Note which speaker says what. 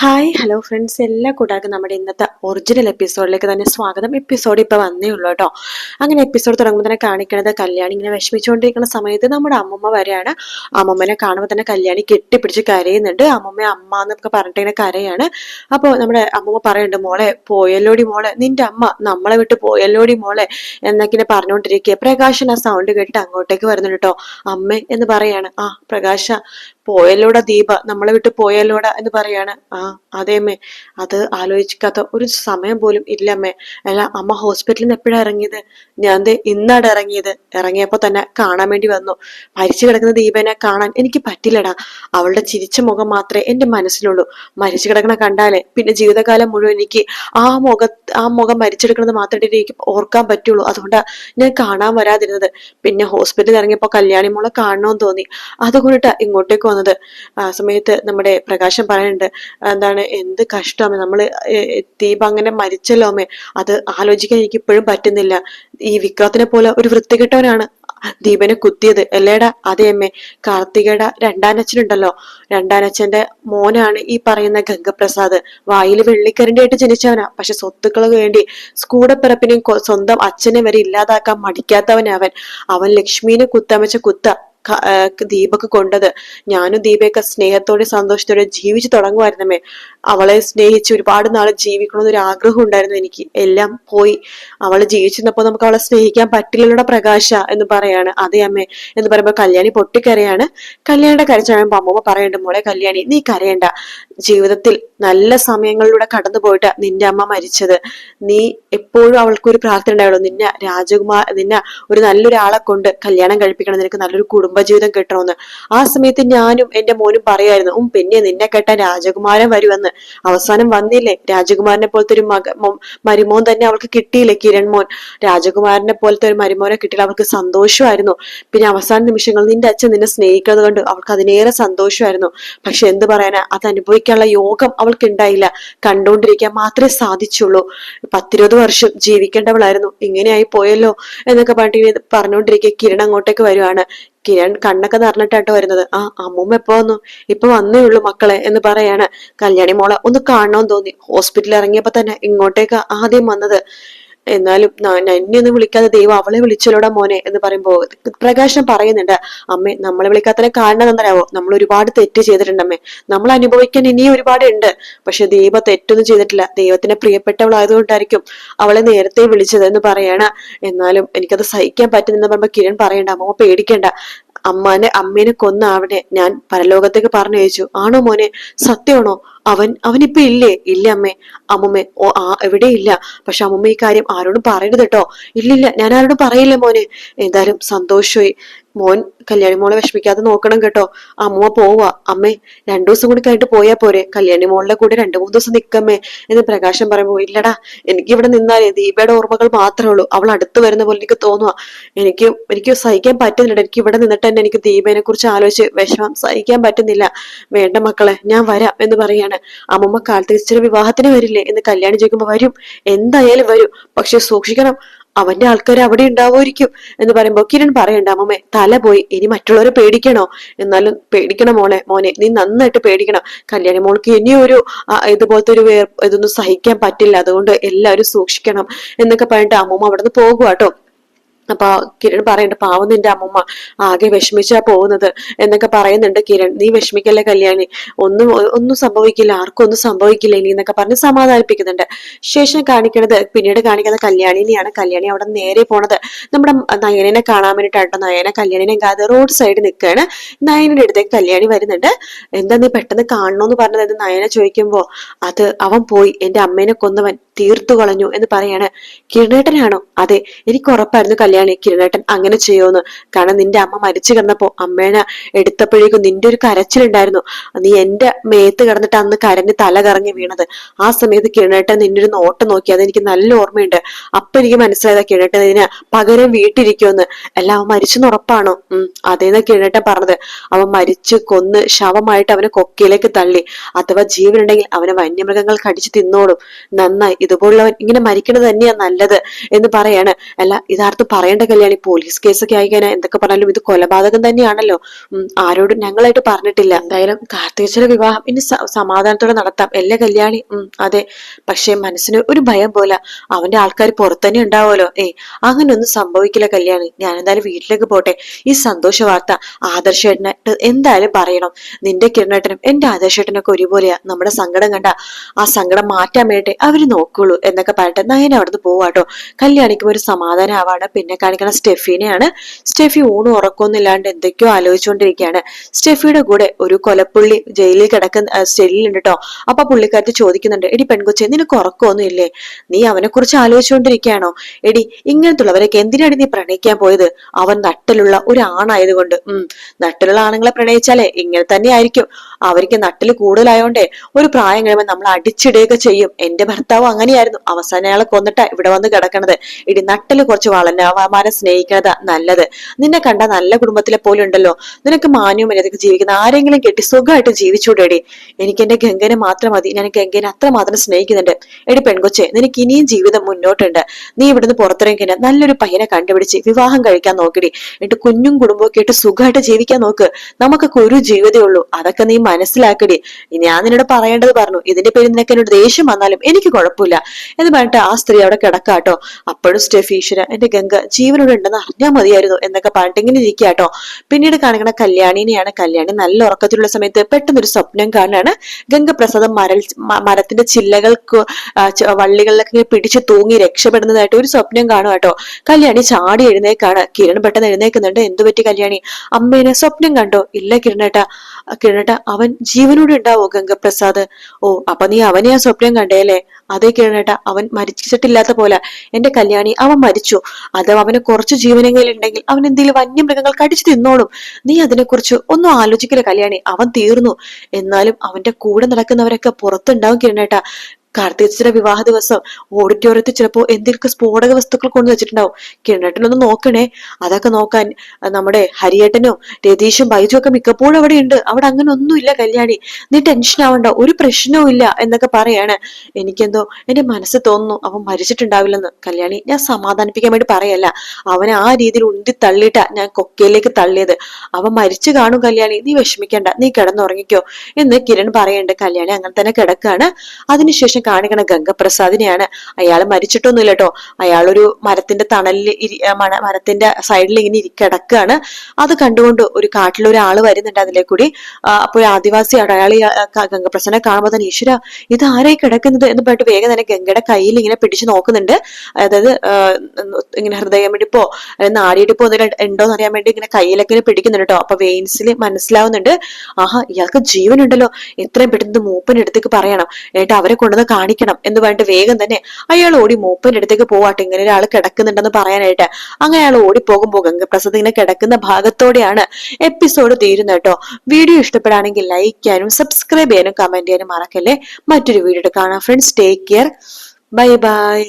Speaker 1: Hi hello friends എല്ലാ കൂട്ടാർക്കും നമ്മുടെ ഇന്നത്തെ ഒറിജിനൽ എപ്പിസോഡിലേക്ക് തന്നെ സ്വാഗതം. എപ്പിസോഡ് ഇപ്പൊ വന്നേ ഉള്ളൂ കേട്ടോ. അങ്ങനെ എപ്പിസോഡ് തുടങ്ങുമ്പോൾ തന്നെ കാണിക്കണത് കല്യാണി ഇങ്ങനെ വിഷമിച്ചുകൊണ്ടിരിക്കുന്ന സമയത്ത് നമ്മുടെ അമ്മമ്മ വരെയാണ്. അമ്മമ്മനെ കാണുമ്പോൾ തന്നെ കല്യാണി കെട്ടിപ്പിടിച്ച് കരയുന്നുണ്ട്. അമ്മമ്മ അമ്മ എന്നൊക്കെ പറഞ്ഞിട്ട് ഇങ്ങനെ കരയാണ്. അപ്പോൾ നമ്മുടെ അമ്മമ്മ പറയുന്നുണ്ട് മോളെ പോയല്ലോടി മോളെ. നിന്റെ അമ്മ നമ്മളെ വിട്ട് പോയല്ലോടി മോളെ. എന്നൊക്കെ ഇങ്ങനെ പറഞ്ഞുകൊണ്ടിരിക്കുക. പ്രകാശൻ ആ സൗണ്ട് കേട്ട് അങ്ങോട്ടേക്ക് വരുന്നുണ്ട് കേട്ടോ. അമ്മ എന്ന് പറയാണ്. ആ പ്രകാശ പോയല്ലോടാ ദീപ നമ്മളെ വിട്ട് പോയല്ലോടാ എന്ന് പറയാണ്. ആ അതേമ്മേ അത് ആലോചിക്കാത്ത ഒരു സമയം പോലും ഇല്ലമ്മേ അല്ല അമ്മ ഹോസ്പിറ്റലിൽ നിന്ന് എപ്പോഴാ ഇറങ്ങിയത്? ഞാൻ ദേ ഇന്നാണ് ഇറങ്ങിയത്. ഇറങ്ങിയപ്പോ തന്നെ കാണാൻ വേണ്ടി വന്നു. മരിച്ചു കിടക്കുന്ന ദീപനെ കാണാൻ എനിക്ക് പറ്റില്ലടാ. അവളുടെ ചിരിച്ച മുഖം മാത്രമേ എന്റെ മനസ്സിലുള്ളൂ. മരിച്ചു കിടക്കണ കണ്ടാലേ പിന്നെ ജീവിതകാലം മുഴുവൻ എനിക്ക് ആ മുഖ ആ മുഖം മരിച്ചെടുക്കുന്നത് മാത്രമേ എനിക്ക് ഓർക്കാൻ പറ്റുള്ളൂ. അതുകൊണ്ടാ ഞാൻ കാണാൻ വരാതിരുന്നത്. പിന്നെ ഹോസ്പിറ്റലിൽ ഇറങ്ങിയപ്പോ കല്യാണി മോളെ കാണണമെന്ന് തോന്നി. അതുകൊണ്ടിട്ടാ ഇങ്ങോട്ടേക്ക് വന്നത് ആ സമയത്ത് നമ്മുടെ പ്രകാശം പറയുന്നുണ്ട് എന്താണ് എന്ത് കഷ്ടമേ നമ്മൾ ദീപ അങ്ങനെ മരിച്ചല്ലോ അമ്മേ. അത് ആലോചിക്കാൻ എനിക്ക് ഇപ്പോഴും പറ്റുന്നില്ല. ഈ വിക്രത്തിനെ പോലെ ഒരു വൃത്തികെട്ടവനാണ് ദീപനെ കുത്തിയത്. അല്ലേടാ അതെ അമ്മേ കാർത്തികയുടെ രണ്ടാനച്ഛനുണ്ടല്ലോ. രണ്ടാനച്ഛന്റെ മോനാണ് ഈ പറയുന്ന ഗംഗപ്രസാദ്. വായിൽ വെള്ളിക്കരണ്ടി ആയിട്ട് ജനിച്ചവനാ. പക്ഷെ സ്വത്തുക്കൾക്ക് വേണ്ടി സ്കൂടപ്പിറപ്പിനെയും സ്വന്തം അച്ഛനെ വരെ ഇല്ലാതാക്കാൻ മടിക്കാത്തവനാ അവൻ ലക്ഷ്മീനെ കുത്തമച്ച കുത്ത. ദീപക്ക് കൊണ്ടത്. ഞാനും ദീപയൊക്കെ സ്നേഹത്തോടെ സന്തോഷത്തോടെ ജീവിച്ചു തുടങ്ങുമായിരുന്നമ്മേ. അവളെ സ്നേഹിച്ച് ഒരുപാട് നാൾ ജീവിക്കണമെന്നൊരു ആഗ്രഹം ഉണ്ടായിരുന്നു എനിക്ക്. എല്ലാം പോയി. അവൾ ജീവിച്ചിരുന്നപ്പോ നമുക്ക് അവളെ സ്നേഹിക്കാൻ പറ്റില്ലല്ലോടെ പ്രകാശ എന്ന് പറയാണ്. അതെ അമ്മേ എന്ന് പറയുമ്പോൾ കല്യാണി പൊട്ടിക്കരയാണ്. കല്യാണിയുടെ കരച്ചു അമ്മൂമ്മ പറയണ്ട മോളെ കല്യാണി നീ കരയണ്ട. ജീവിതത്തിൽ നല്ല സമയങ്ങളിലൂടെ കടന്നു പോയിട്ട് നിന്റെ അമ്മ മരിച്ചത്. നീ എപ്പോഴും അവൾക്ക് ഒരു പ്രാർത്ഥന ഉണ്ടായുള്ളൂ നിന്നെ രാജകുമാർ നിന്നെ ഒരു നല്ലൊരാളെ കൊണ്ട് കല്യാണം കഴിപ്പിക്കണം. നിനക്ക് നല്ലൊരു കുടുംബജീവിതം കിട്ടണമെന്ന്. ആ സമയത്ത് ഞാനും എന്റെ മോനും പറയായിരുന്നു ഉം പിന്നെ നിന്നെ കെട്ടാൻ രാജകുമാരൻ വരുമെന്ന്. അവസാനം വന്നില്ലേ രാജകുമാരനെ പോലത്തെ ഒരു മക മരുമോൻ തന്നെ അവൾക്ക് കിട്ടിയില്ലേ കിരൺ മോൻ. രാജകുമാരനെ പോലത്തെ ഒരു മരുമോനെ കിട്ടിയാൽ അവൾക്ക് സന്തോഷമായിരുന്നു. പിന്നെ അവസാന നിമിഷങ്ങൾ നിന്റെ അച്ഛൻ നിന്നെ സ്നേഹിക്കുന്നത് കൊണ്ട് അവൾക്ക് അതിനേറെ സന്തോഷമായിരുന്നു. പക്ഷെ എന്ത് പറയാനാ അത് അനുഭവിക്കാനുള്ള യോഗം അവൾക്ക് ഉണ്ടായില്ല. കണ്ടുകൊണ്ടിരിക്കാൻ മാത്രമേ സാധിച്ചുള്ളൂ. പത്തിരുപത് വർഷം ജീവിക്കേണ്ടവളായിരുന്നു. ഇങ്ങനെയായി പോയല്ലോ എന്നൊക്കെ പറഞ്ഞിട്ട് പറഞ്ഞുകൊണ്ടിരിക്കുക പറഞ്ഞുകൊണ്ടിരിക്കെ കിരൺ അങ്ങോട്ടേക്ക് വരുവാണ്. കിരൺ കണ്ണൊക്കെ നിറഞ്ഞിട്ടാട്ടോ വരുന്നത്. ആ അമ്മൂമ്മ എപ്പോ വന്നു? ഇപ്പൊ വന്നേ ഉള്ളൂ മക്കളെ എന്ന് പറയാണ്. കല്യാണി മോളെ ഒന്ന് കാണണമെന്ന് തോന്നി. ഹോസ്പിറ്റലിൽ ഇറങ്ങിയപ്പോ തന്നെ ഇങ്ങോട്ടേക്ക് ആദ്യം വന്നത്. എന്നാലും എന്നെ ഒന്നും വിളിക്കാതെ ദൈവം അവളെ വിളിച്ചല്ലോടാ മോനെ എന്ന് പറയുമ്പോ പ്രകാശം പറയുന്നുണ്ട്. അമ്മേ നമ്മളെ വിളിക്കാത്തതിനെ കാരണം എന്തറിയാവോ നമ്മൾ ഒരുപാട് തെറ്റ് ചെയ്തിട്ടുണ്ടമ്മേ നമ്മൾ അനുഭവിക്കാൻ ഇനിയും ഒരുപാട് ഉണ്ട്. പക്ഷെ ദൈവ തെറ്റൊന്നും ചെയ്തിട്ടില്ല. ദൈവത്തിന് പ്രിയപ്പെട്ടവളായതുകൊണ്ടായിരിക്കും അവളെ നേരത്തെ വിളിച്ചത് എന്ന് പറയാണ്. എന്നാലും എനിക്കത് സഹിക്കാൻ പറ്റുന്നെന്ന് പറയുമ്പോ കിരൺ പറയണ്ട. അമ്മ പേടിക്കണ്ട. അമ്മാനെ അമ്മേനെ കൊന്ന അവിടെ ഞാൻ പരലോകത്തേക്ക് പറഞ്ഞു ചോദിച്ചു ആണോ മോനെ? സത്യമാണോ? അവൻ അവനിപ്പൊ ഇല്ലേ? ഇല്ല അമ്മേ. അമ്മുമ്മേ ഓ ആ എവിടെ ഇല്ല. പക്ഷെ അമ്മുമ്മ ഈ കാര്യം ആരോടും പറയരുത് കേട്ടോ. ഇല്ലില്ല ഞാൻ ആരോടും പറയില്ല മോനെ. എന്തായാലും സന്തോഷമായി. മോൻ കല്യാണി മോളെ വിഷമിക്കാതെ നോക്കണം കേട്ടോ. അമ്മ പോവാ അമ്മേ രണ്ടു ദിവസം കൂടി കഴിഞ്ഞിട്ട് പോയാ പോരെ. കല്യാണി മോളുടെ കൂടെ രണ്ടു മൂന്ന് ദിവസം നിക്കമ്മേ എന്ന് പ്രകാശം പറയുമ്പോ ഇല്ലടാ എനിക്ക് ഇവിടെ നിന്നാലേ ദീപയുടെ ഓർമ്മകൾ മാത്രമേ ഉള്ളൂ. അവൾ അടുത്ത് വരുന്ന പോലെ എനിക്ക് തോന്നുക എനിക്ക് എനിക്ക് സഹിക്കാൻ പറ്റുന്നില്ല. എനിക്ക് ഇവിടെ നിന്നിട്ട് തന്നെ എനിക്ക് ദീപനെ കുറിച്ച് ആലോചിച്ച് വിഷമം സഹിക്കാൻ പറ്റുന്നില്ല. വേണ്ട മക്കളെ ഞാൻ വരാം എന്ന് പറയാണ്. അമ്മമ്മ കാലത്ത് വിവാഹത്തിന് വരില്ലേ എന്ന് കല്യാണി ചോദിക്കുമ്പോ വരും. എന്തായാലും വരും. പക്ഷെ സൂക്ഷിക്കണം. അവന്റെ ആൾക്കാർ അവിടെ ഉണ്ടാവുമായിരിക്കും എന്ന് പറയുമ്പോ കിരൺ പറയണ്ട അമ്മമ്മേ തല പോയി ഇനി മറ്റുള്ളവരെ പേടിക്കണോ? എന്നാലും പേടിക്കണം മോളെ മോനെ നീ നന്നായിട്ട് പേടിക്കണം. കല്യാണി മോൾക്ക് ഇനിയൊരു ഒരു ഇതുപോലത്തെ ഒരു വേർ ഇതൊന്നും സഹിക്കാൻ പറ്റില്ല. അതുകൊണ്ട് എല്ലാവരും സൂക്ഷിക്കണം. എന്നൊക്കെ പറഞ്ഞിട്ട് അമ്മമ്മ അവിടെ നിന്ന് പോകുക കേട്ടോ അപ്പൊ കിരൺ പറയുന്നുണ്ട് പാവം നിന്റെ അമ്മമ്മ ആകെ വിഷമിച്ചാ പോകുന്നത്. എന്നൊക്കെ പറയുന്നുണ്ട് കിരൺ. നീ വിഷമിക്കല്ലേ കല്യാണി? ഒന്നും ഒന്നും സംഭവിക്കില്ല ആർക്കും ഒന്നും സംഭവിക്കില്ല ഇനി എന്നൊക്കെ പറഞ്ഞ് സമാധാനിപ്പിക്കുന്നുണ്ട്. ശേഷം കാണിക്കണത് പിന്നീട് കാണിക്കുന്നത് കല്യാണിനെയാണ്. കല്യാണി അവിടെ നേരെ പോണത് നമ്മുടെ നയനെ കാണാൻ വേണ്ടിട്ടാട്ടോ നയന കല്യാണിനെ കാതെ റോഡ് സൈഡ് നിൽക്കുകയാണ് നയനയുടെ അടുത്തേക്ക് കല്യാണി വരുന്നുണ്ട്. എന്താ നീ പെട്ടെന്ന് കാണണോന്ന് പറഞ്ഞത്? എന്ന് നയന ചോദിക്കുമ്പോ അത് അവൻ പോയി എന്റെ അമ്മേനെ കൊന്നവൻ. തീർത്തു കളഞ്ഞു എന്ന് പറയാണ്. കിരണേട്ടനാണോ? അതെ എനിക്ക് ഉറപ്പായിരുന്നു കല്യാണി. കിരണേട്ടൻ അങ്ങനെ ചെയ്യുമെന്ന്. കാരണം നിന്റെ അമ്മ മരിച്ചു കിടന്നപ്പോ അമ്മേനെ എടുത്തപ്പോഴേക്കും നിന്റെ ഒരു കരച്ചിലുണ്ടായിരുന്നു. നീ എന്റെ മേത്ത് കിടന്നിട്ട് അന്ന് കരഞ്ഞ് തല കറങ്ങി വീണത്. ആ സമയത്ത് കിരണേട്ടൻ നിന്റെ ഒരു നോട്ടം നോക്കി. അതെനിക്ക് നല്ല ഓർമ്മയുണ്ട്. അപ്പൊ എനിക്ക് മനസ്സിലായതാ കിരണേട്ടൻ ഇതിന് പകരം വീട്ടിരിക്കുമെന്ന് അല്ല അവൻ മരിച്ചെന്ന് ഉറപ്പാണോ? ഉം അതേന്നാ കിരണേട്ടൻ പറഞ്ഞത്. അവൻ മരിച്ച് കൊന്ന് ശവമായിട്ട് അവനെ കൊക്കയിലേക്ക് തള്ളി. അഥവാ ജീവനുണ്ടെങ്കിൽ അവനെ വന്യമൃഗങ്ങൾ കടിച്ചു തിന്നോളും. നന്നായി ഇതുപോലുള്ളവൻ ഇങ്ങനെ മരിക്കുന്നത് തന്നെയാ നല്ലത് എന്ന് പറയാണ്. അല്ല ഇതാർത്ത് പറയേണ്ട കല്യാണി പോലീസ് കേസൊക്കെ ആയിക്കാനാ എന്തൊക്കെ പറഞ്ഞാലും ഇത് കൊലപാതകം തന്നെയാണല്ലോ. ആരോടും ഞങ്ങളായിട്ട് പറഞ്ഞിട്ടില്ല. എന്തായാലും കാർത്തികച്ചയുടെ വിവാഹം ഇനി സമാധാനത്തോടെ നടത്താം. എല്ലാ കല്യാണി? അതെ. പക്ഷെ മനസ്സിന് ഒരു ഭയം പോലെ. അവന്റെ ആൾക്കാർ പുറത്തന്നെ ഉണ്ടാവുമല്ലോ. ഏ അങ്ങനെയൊന്നും സംഭവിക്കില്ല കല്യാണി. ഞാൻ എന്തായാലും വീട്ടിലേക്ക് പോട്ടെ. ഈ സന്തോഷ വാർത്ത ആദർശേട്ടനെ എന്തായാലും പറയണം. നിന്റെ കിരണേട്ടനും എന്റെ ആദർശേട്ടനൊക്കെ ഒരുപോലെയാ. നമ്മുടെ സങ്കടം കണ്ട ആ സങ്കടം മാറ്റാൻ വേണ്ടി അവർ നോക്കുള്ളൂ എന്നൊക്കെ പറഞ്ഞിട്ട് നയന അവിടുന്ന് പോവാട്ടോ. കല്യാണിക്കും ഒരു സമാധാനം ആവാണ് പിന്നെ കാണിക്കണ സ്റ്റെഫിനെയാണ്. സ്റ്റെഫി ഊണും ഉറക്കൊന്നുമില്ലാണ്ട് എന്തൊക്കെയോ ആലോചിച്ചുകൊണ്ടിരിക്കുകയാണ് സ്റ്റെഫിയുടെ കൂടെ ഒരു കൊലപ്പുള്ളി ജയിലിൽ കിടക്കുന്ന സ്റ്റെല്ലുണ്ട് കേട്ടോ അപ്പൊ പുള്ളിക്കാരത്ത് ചോദിക്കുന്നുണ്ട് എടി പെൺകൊച്ചെ നിനക്ക് ഉറക്കമൊന്നും ഇല്ലേ നീ അവനെ കുറിച്ച് ആലോചിച്ചുകൊണ്ടിരിക്കുകയാണോ എടി ഇങ്ങനത്തുള്ളവരൊക്കെ എന്തിനാണ് നീ പ്രണയിക്കാൻ പോയത്? അവൻ നട്ടലുള്ള ഒരു ആണായതുകൊണ്ട് ഉം നട്ടിലുള്ള ആണുങ്ങളെ പ്രണയിച്ചാലേ ഇങ്ങനെ തന്നെ ആയിരിക്കും. അവർക്ക് നട്ടിൽ കൂടുതലായോണ്ടേ ഒരു പ്രായം കഴിയുമ്പോൾ നമ്മൾ അടിച്ചിടുകയൊക്കെ ചെയ്യും. എന്റെ ഭർത്താവ് അങ്ങനെയായിരുന്നു. അവസാനം അയാളെ കൊന്നിട്ടാ ഇവിടെ വന്ന് കിടക്കണത്. ഇടി നട്ടൽ കുറച്ച് വളഞ്ഞമാരെ സ്നേഹിക്കണതാ നല്ലത്. നിന്നെ കണ്ട നല്ല കുടുംബത്തിലെ പോലെ ഉണ്ടല്ലോ. നിനക്ക് മാന്യവും മര്യാദയ്ക്ക് ജീവിക്കുന്ന ആരെങ്കിലും കെട്ടി സുഖമായിട്ട് ജീവിച്ചൂടെടി. എനിക്ക് എന്റെ ഗംഗനെ മാത്രം മതി. ഞാൻ ഗംഗനെ അത്ര മാത്രം സ്നേഹിക്കുന്നുണ്ട്. എടി പെൺകൊച്ചെ നിനക്ക് ഇനിയും ജീവിതം മുന്നോട്ടുണ്ട്. നീ ഇവിടുന്ന് പുറത്തിറങ്ങി നല്ലൊരു പയ്യനെ കണ്ടുപിടിച്ച് വിവാഹം കഴിക്കാൻ നോക്കിടി. എന്നിട്ട് കുഞ്ഞും കുടുംബമൊക്കെ ആയിട്ട് സുഖമായിട്ട് ജീവിക്കാൻ നോക്ക്. നമുക്കൊക്കെ ഒരു ജീവിതമേ ഉള്ളൂ. അതൊക്കെ നീ മനസ്സിലാക്കടി. ഞാൻ നിന്നോട് പറയേണ്ടത് പറഞ്ഞു. ഇതിന്റെ പേര് നിനക്ക് എന്നോട് ദേഷ്യം വന്നാലും എനിക്ക് കുഴപ്പമില്ല. എന്ന് പറഞ്ഞിട്ട് ആ സ്ത്രീ അവിടെ കിടക്കാട്ടോ. അപ്പോഴും സ്റ്റെഫ് ഈശ്വര എന്റെ ഗംഗ ജീവനോട് ഉണ്ടെന്ന് അറിഞ്ഞാൽ മതിയായിരുന്നു എന്നൊക്കെ പറഞ്ഞിട്ട് ഇങ്ങനെ ഇരിക്കാട്ടോ. പിന്നീട് കാണിക്കണ കല്യാണിനെയാണ് കല്യാണി നല്ല ഉറക്കത്തിലുള്ള സമയത്ത് പെട്ടെന്നൊരു സ്വപ്നം കാണാണ് ഗംഗപ്രസാദം മരൽ മരത്തിന്റെ ചില്ലകൾക്ക് വള്ളികളിലൊക്കെ ഇങ്ങനെ പിടിച്ച് തൂങ്ങി രക്ഷപ്പെടുന്നതായിട്ട് ഒരു സ്വപ്നം കാണും കേട്ടോ കല്യാണി ചാടി എഴുന്നേക്കാണ്. കിരൺ പെട്ടെന്ന് എഴുന്നേക്കുന്നുണ്ട്. എന്തു പറ്റി കല്യാണി? അമ്മേനെ സ്വപ്നം കണ്ടോ? ഇല്ല കിരണേട്ട. കിരണേട്ട അവൻ ജീവനോടെ ഉണ്ടാവോ ഗംഗപ്രസാദ് ഓ അപ്പൊ നീ അവനെ ആ സ്വപ്നം കണ്ടേ അല്ലേ? അതേ കിരണേട്ട അവൻ മരിച്ചിട്ടില്ലാത്ത പോലെ. എന്റെ കല്യാണി അവൻ മരിച്ചു. അത് അവന് കുറച്ച് ജീവനെങ്കിലും ഉണ്ടെങ്കിൽ അവൻ എന്തെങ്കിലും വന്യമൃഗങ്ങൾ കടിച്ചു തിന്നോളും. നീ അതിനെക്കുറിച്ച് ഒന്നും ആലോചിക്കില്ല കല്യാണി അവൻ തീർന്നു. എന്നാലും അവന്റെ കൂടെ നടക്കുന്നവരൊക്കെ പുറത്തുണ്ടാവും കിരണേട്ട. കാർത്തികച്ചിയുടെ വിവാഹ ദിവസം ഓഡിറ്റോറിയത്തിൽ ചിലപ്പോ എന്തെങ്കിലും സ്ഫോടക വസ്തുക്കൾ കൊണ്ടു വെച്ചിട്ടുണ്ടാവും. കിണറ്റിനൊന്ന് നോക്കണേ. അതൊക്കെ നോക്കാൻ നമ്മുടെ ഹരിയേട്ടനും രതീഷും ബൈജും ഒക്കെ മിക്കപ്പോഴും അവിടെ ഉണ്ട് അവിടെ അങ്ങനെ ഒന്നുമില്ല കല്യാണി. നീ ടെൻഷൻ ആവണ്ട ഒരു പ്രശ്നവും ഇല്ല എന്നൊക്കെ പറയാണ്. എനിക്കെന്തോ എന്റെ മനസ്സ് തോന്നുന്നു അവൻ മരിച്ചിട്ടുണ്ടാവില്ലെന്ന്. കല്യാണി ഞാൻ സമാധാനിപ്പിക്കാൻ വേണ്ടി പറയല്ല. അവനെ ആ രീതിയിൽ ഉന്തി തള്ളിയിട്ടാ ഞാൻ കൊക്കയിലേക്ക് തള്ളിയത്. അവൻ മരിച്ചു കാണും കല്യാണി. നീ വിഷമിക്കണ്ട നീ കിടന്നുറങ്ങിക്കോ എന്ന് കിരൺ പറയണ്ട്. കല്യാണി അങ്ങനെ തന്നെ കിടക്കാണ്. അതിനുശേഷം കാണിക്കണ ഗംഗപ്രസാദിനെയാണ്. അയാൾ മരിച്ചിട്ടൊന്നുമില്ല കേട്ടോ അയാളൊരു മരത്തിന്റെ തണലിൽ മരത്തിന്റെ സൈഡിൽ ഇങ്ങനെ ഇരിക്കടക്കാണ് അത് കണ്ടുകൊണ്ട് ഒരു കാട്ടിൽ ആൾ വരുന്നുണ്ട് അതിലെ കൂടി അപ്പോൾ ആദിവാസിയാണ്. അയാൾ ഈ, ആ, ഗംഗപ്രസാദിനെ കാണുമ്പോൾ തന്നെ ഈശ്വര ഇത് ആരായി കിടക്കുന്നത് എന്ന് പറഞ്ഞിട്ട് വേഗം തന്നെ ഗംഗയുടെ കയ്യിൽ ഇങ്ങനെ പിടിച്ചു നോക്കുന്നുണ്ട്. അതായത് ഇങ്ങനെ ഹൃദയമിടിപ്പോ അല്ലെങ്കിൽ നാടിയിടിപ്പോ ഉണ്ടോ എന്ന് അറിയാൻ വേണ്ടി ഇങ്ങനെ കയ്യിലൊക്കെ ഇങ്ങനെ പിടിക്കുന്നുണ്ട് കേട്ടോ. അപ്പൊ വെയിൻസിൽ മനസ്സിലാവുന്നുണ്ട്. ആഹാ ഇയാൾക്ക് ജീവനുണ്ടല്ലോ. എത്രയും പെട്ടെന്ന് മൂപ്പൻ എടുത്തേക്ക് പറയണം. എന്നിട്ട് അവരെ കൊണ്ടുവന്ന് കാണിക്കണം എന്ന് പറഞ്ഞിട്ട് വേഗം തന്നെ അയാൾ ഓടി മൂപ്പന്റെ അടുത്തേക്ക് പോവാട്ടെ. ഇങ്ങനെ ഒരാൾ കിടക്കുന്നുണ്ടെന്ന് പറയാനായിട്ട്. അങ്ങനെ അയാൾ ഓടി പോകുമ്പോൾ ഗംഗപ്രസാദ് ഇങ്ങനെ കിടക്കുന്ന ഭാഗത്തോടെയാണ് എപ്പിസോഡ് തീരുന്നത് കേട്ടോ. വീഡിയോ ഇഷ്ടപ്പെടുകയാണെങ്കിൽ ലൈക്ക് ചെയ്യാനും സബ്സ്ക്രൈബ് ചെയ്യാനും കമന്റ് ചെയ്യാനും മറക്കല്ലേ? മറ്റൊരു വീഡിയോ കാണാം. Friends take care bye bye